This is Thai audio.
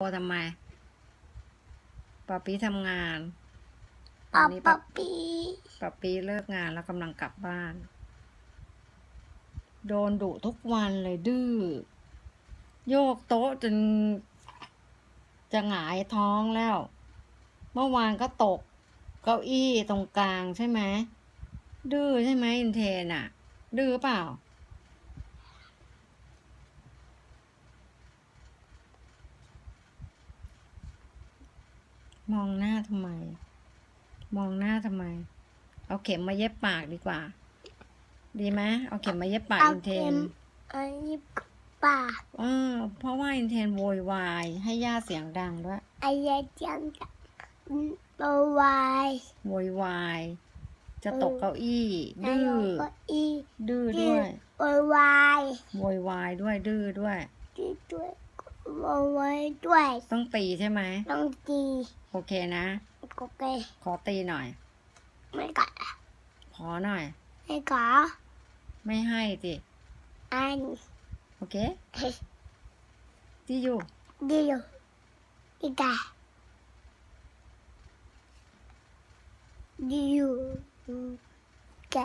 โอทำไมป๊าปี้ทำงานปอวันนี้ปอป๊าปีป๊าปี้เลิกงานแล้วกำลังกลับบ้าน โดนดุทุกวันเลยดื้อ โยกโต๊ะจน จะหงายท้องแล้ว เมื่อวานก็ตก เก้าอี้ตรงกลางใช่ไหม ดื้อใช่ไหมอินเทนอะดื้อเปล่า มองหน้าทำไม มองหน้าทำไม เอาเข็มมาเย็บปากดีกว่า ดีไหมเอาเข็มมาเย็บปากเอาอินเทเข็นมอันนี้ปากเออเพราะว่าอินเทนโวยวายให้ย่าเสียงดังด้วยอายาจังบวายโวยวายจะตกเก้าอี้ ดื้อก็อีดื้อด้วยบวายโวยวายด้วยดื้อด้วยด้วยบวายด้วย ต้องตีใช่ไหมต้องตี โอเคนะ โอเค ขอตีหน่อย ไม่กัดขอหน่อย ไม่กัดไม่ให้สิอันโอเคตีอยู่เดียวอีกาเดียวแก